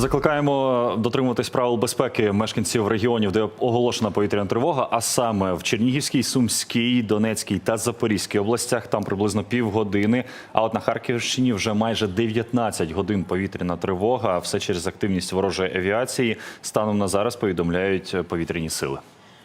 Закликаємо дотримуватись правил безпеки мешканців регіонів, де оголошена повітряна тривога, а саме в Чернігівській, Сумській, Донецькій та Запорізькій областях. Там приблизно півгодини. А от на Харківщині вже майже 19 годин повітряна тривога. Все через активність ворожої авіації. Станом на зараз повідомляють повітряні сили.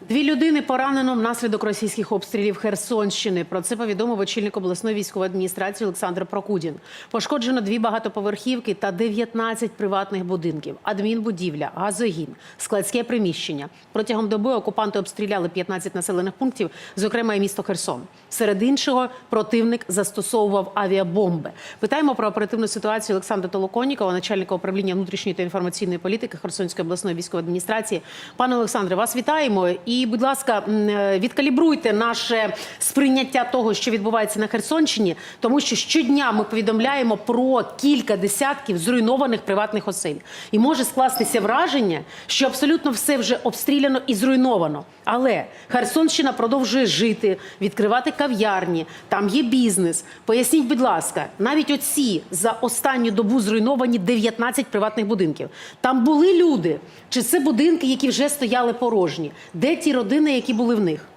Дві людини поранено внаслідок російських обстрілів Херсонщини. Про це повідомив очільник обласної військової адміністрації Олександр Прокудін. Пошкоджено дві багатоповерхівки та 19 приватних будинків, адмінбудівля, газогін, складське приміщення. Протягом доби окупанти обстріляли 15 населених пунктів, зокрема і місто Херсон. Серед іншого, противник застосовував авіабомби. Питаємо про оперативну ситуацію Олександра Толоконікова, начальника управління внутрішньої та інформаційної політики Херсонської обласної військової адміністрації. Пане Олександре, вас вітаємо. І, будь ласка, е, відкалібруйте наше сприйняття того, що відбувається на Херсонщині, тому що щодня ми повідомляємо про кілька десятків зруйнованих приватних осель. І може скластися враження, що абсолютно все вже обстріляно і зруйновано. Але Херсонщина продовжує жити, відкривати кав'ярні, там є бізнес. Поясніть, будь ласка, навіть оці за останню добу зруйновані 19 приватних будинків. Там були люди, чи це будинки, які вже стояли порожні? Де ті родини, які були в них?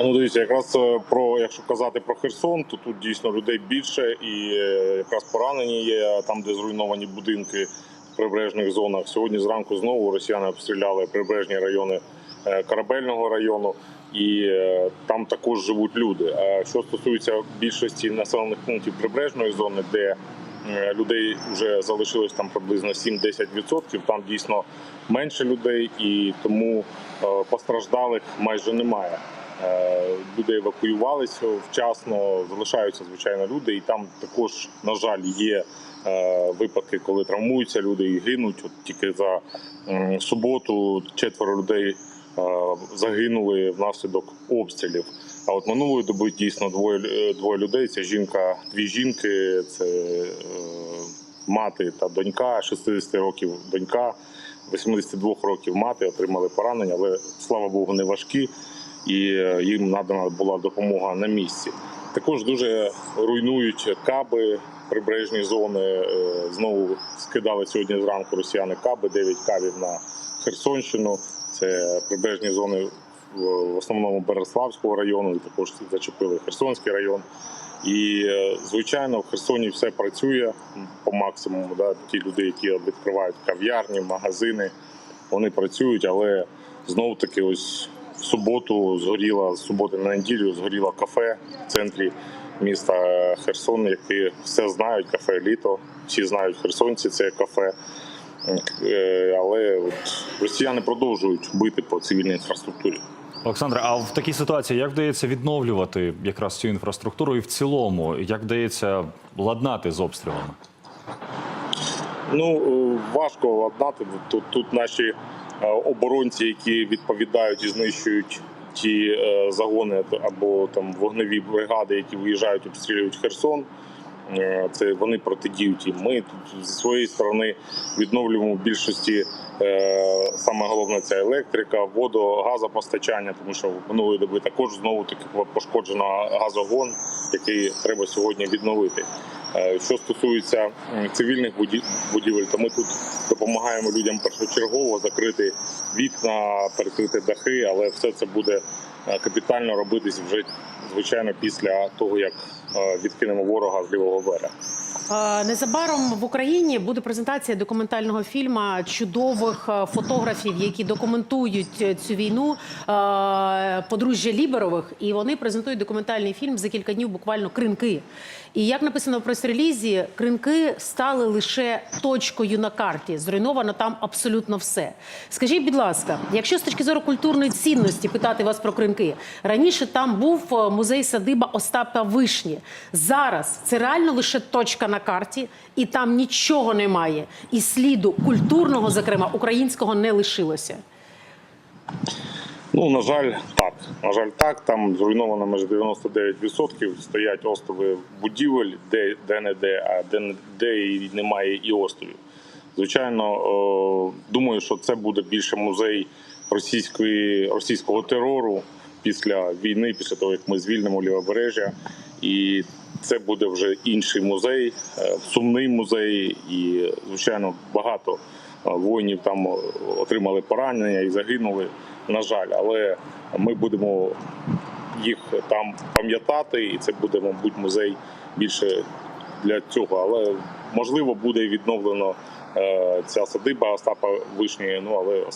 Ну, дивіться, якраз е, про якщо казати про Херсон, то тут дійсно людей більше, і е, якраз поранені є там, де зруйновані будинки в прибережних зонах. Сьогодні зранку знову росіяни обстріляли прибережні райони е, корабельного району, і там також живуть люди. А що стосується більшості населених пунктів прибережної зони, де людей вже залишилось там приблизно 7-10%, там дійсно менше людей, і тому е, постраждалих майже немає. Е, Люди евакуювалися вчасно, залишаються звичайно люди, і там також, на жаль, є е, випадки, коли травмуються люди і гинуть. От тільки за суботу четверо людей е, загинули внаслідок обстрілів. А от минулої доби дійсно двоє е, двоє людей. Це жінка, дві жінки, це е, мати та донька, 60 років донька, 82 років мати отримали поранення, але слава Богу, не важкі і е, їм надана була допомога на місці. Також дуже руйнують каби, прибережні зони. Е, Знову скидали сьогодні зранку росіяни каби, 9 кабів на Херсонщину. Це прибережні зони в основному Береславського району, також зачепили Херсонський район. І е, звичайно, в Херсоні все працює по максимуму. Да? Ті люди, які відкривають кав'ярні, магазини, вони працюють, але знов таки ось в суботу згоріла з суботи на неділю згоріло кафе в центрі міста Херсон, яке все знають, кафе літо. Всі знають херсонці це кафе. Е, Але от росіяни продовжують бити по цивільній інфраструктурі. Олександре, а в такій ситуації як вдається відновлювати якраз цю інфраструктуру і в цілому, як вдається ладнати з обстрілами? Ну е, важко ладнати. Тут, тут наші е, оборонці, які відповідають і знищують ті е, загони або там вогневі бригади, які виїжджають, обстрілюють Херсон. Е, Це вони протидіють і ми тут зі своєї сторони відновлюємо в більшості е, саме головне це електрика, водо, газопостачання, тому що минулої доби також знову таки пошкоджено газогон, який треба сьогодні відновити. Е, Що стосується цивільних буді- будівель, то ми тут допомагаємо людям першочергово закрити вікна, перекрити дахи, але все це буде капітально робитись вже звичайно після того, як е, відкинемо ворога з лівого берега. Е, Незабаром в Україні буде презентація документального фільму чудових е, фотографів, які документують е, цю війну подружжя Ліберових, і вони презентують документальний фільм за кілька днів, буквально кринки. І як написано в прес-релізі, кринки стали лише точкою на карті. Зруйновано там абсолютно все. Скажіть, будь ласка, якщо з точки зору культурної цінності питати вас про кринки, раніше там був музей садиба Остапа Вишні. Зараз це реально лише точка на карті, і там нічого немає. І сліду культурного, зокрема українського, не лишилося. Ну, на жаль, так. На жаль, так. Там зруйновано майже 99%. Стоять острови будівель, де, де не де, а де, де і немає і островів. Звичайно, е, думаю, що це буде більше музей російської, російського терору після війни, після того, як ми звільнимо лівобережжя. І це буде вже інший музей, е, сумний музей, і звичайно багато е, воїнів там отримали поранення і загинули. На жаль, але ми будемо їх там пам'ятати, і це буде, мабуть, музей більше для цього. Але можливо буде відновлено е, ця садиба Остапа Вишні. Ну але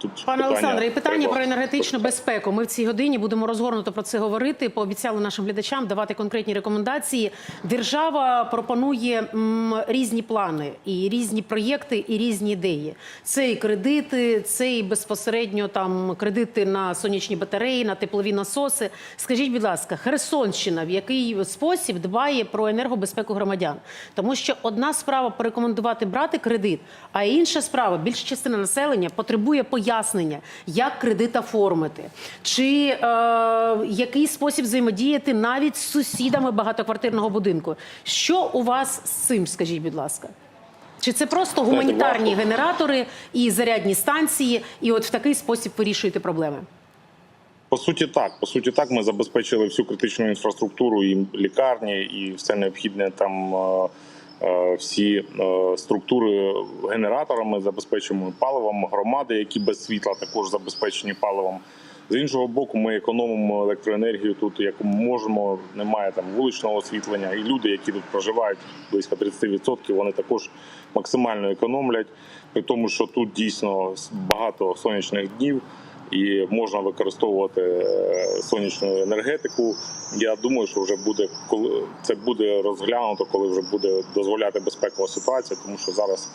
тут Пане Олександре, і питання треба про енергетичну безпеку. Ми в цій годині будемо розгорнуто про це говорити. Пообіцяли нашим глядачам давати конкретні рекомендації. Держава пропонує м, різні плани, і різні проєкти, і різні ідеї. Це і кредити, це і безпосередньо там кредити на сонячні батареї, на теплові насоси. Скажіть, будь ласка, Херсонщина в який спосіб дбає про енергобезпеку громадян? Тому що одна справа порекомендувати брати кредит, а інша справа більша частина населення потребує пояснення, як кредит оформити, чи е, який спосіб взаємодіяти навіть з сусідами багатоквартирного будинку. Що у вас з цим, скажіть, будь ласка? Чи це просто гуманітарні генератори і зарядні станції, і от в такий спосіб вирішуєте проблеми? По суті, так. По суті, так ми забезпечили всю критичну інфраструктуру, і лікарні, і все необхідне там. Е, Всі е, структури генераторами забезпечуємо паливом, громади, які без світла також забезпечені паливом. З іншого боку, ми економимо електроенергію тут, як можемо. Немає там вуличного освітлення, і люди, які тут проживають, близько 30%, вони також максимально економлять. При тому, що тут дійсно багато сонячних днів і можна використовувати е, сонячну енергетику. Я думаю, що вже буде коли це буде розглянуто, коли вже буде дозволяти безпекова ситуація, тому що зараз,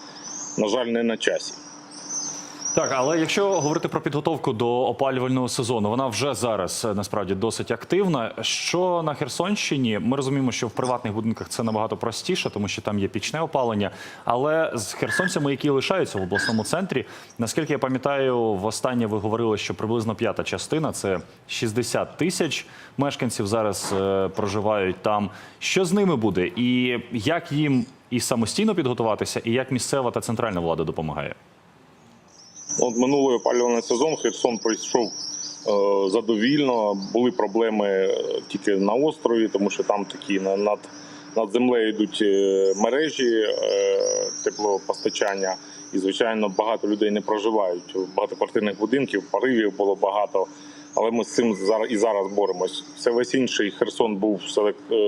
на жаль, не на часі. Так, але якщо говорити про підготовку до опалювального сезону, вона вже зараз е, насправді досить активна. Що на Херсонщині? Ми розуміємо, що в приватних будинках це набагато простіше, тому що там є пічне опалення. Але з херсонцями, які лишаються в обласному центрі, наскільки я пам'ятаю, востаннє ви говорили, що приблизно п'ята частина це 60 тисяч мешканців зараз е, проживають там. Що з ними буде, і як їм і самостійно підготуватися, і як місцева та центральна влада допомагає? От минулий опалювальний сезон Херсон пройшов е, задовільно. Були проблеми е, тільки на острові, тому що там такі на- над, над землею йдуть е, мережі теплопостачання. І, звичайно, багато людей не проживають багатоквартирних будинків, поривів було багато. Але ми з цим зараз і зараз боремось. Все весь інший Херсон був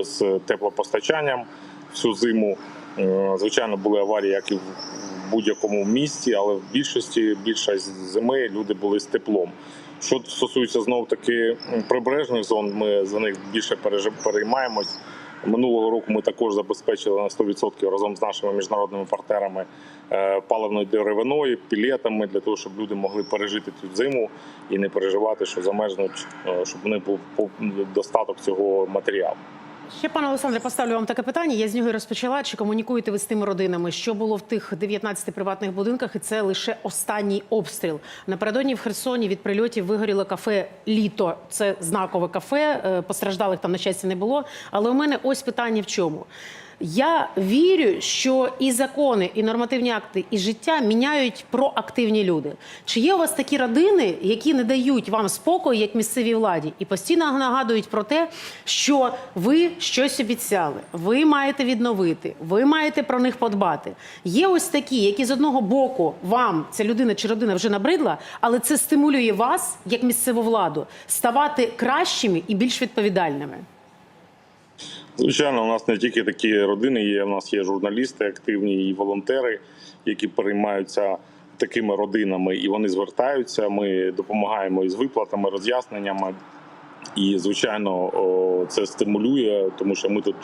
з теплопостачанням всю зиму. Звичайно, були аварії, як і в будь-якому місті, але в більшості більшість зими люди були з теплом. Що стосується знов таки прибережних зон, ми за них більше переймаємось. Минулого року ми також забезпечили на 100% разом з нашими міжнародними партнерами е, паливною деревиною, пілетами для того, щоб люди могли пережити цю зиму і не переживати, що замерзнуть, е, щоб був був достаток цього матеріалу. Ще пане Олександре, поставлю вам таке питання. Я з нього і розпочала. Чи комунікуєте ви з тими родинами? Що було в тих 19 приватних будинках? І це лише останній обстріл. Напередодні в Херсоні від прильотів вигоріло кафе Літо. Це знакове кафе. Е, Постраждалих там на щастя не було. Але у мене ось питання в чому. Я вірю, що і закони, і нормативні акти, і життя міняють проактивні люди. Чи є у вас такі родини, які не дають вам спокою, як місцевій владі, і постійно нагадують про те, що ви щось обіцяли, ви маєте відновити, ви маєте про них подбати. Є ось такі, які з одного боку вам ця людина чи родина вже набридла, але це стимулює вас, як місцеву владу, ставати кращими і більш відповідальними. Звичайно, у нас не тільки такі родини є. У нас є журналісти активні і волонтери, які переймаються такими родинами, і вони звертаються. Ми допомагаємо із виплатами, роз'ясненнями. І звичайно, це стимулює, тому що ми тут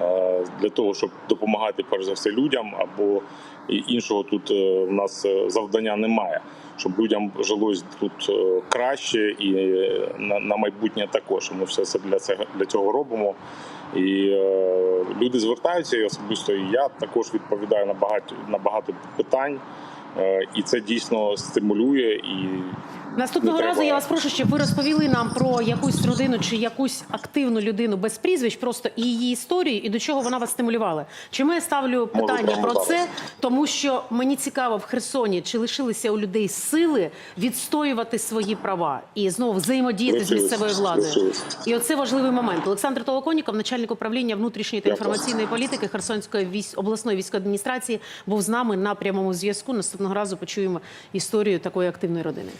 е, для того, щоб допомагати перш за все людям, або іншого тут е, в нас е, завдання немає, щоб людям жилось тут е, краще і е, на, на майбутнє також. Ми все це для цього для цього робимо. І е, люди звертаються, і особисто і я також відповідаю на багато на багато питань. Е, і це дійсно стимулює і Наступного Не разу треба. я вас прошу, щоб ви розповіли нам про якусь родину чи якусь активну людину без прізвищ, просто і її історію, і до чого вона вас стимулювала. Чому я ставлю питання про це? Тому що мені цікаво в Херсоні, чи лишилися у людей сили відстоювати свої права і знову взаємодіяти з місцевою владою. лишились. І оце важливий момент. Олександр Толоконіков, начальник управління внутрішньої та інформаційної політики Херсонської військ... обласної військової адміністрації, був з нами на прямому зв'язку. Наступного разу почуємо історію такої активної родини.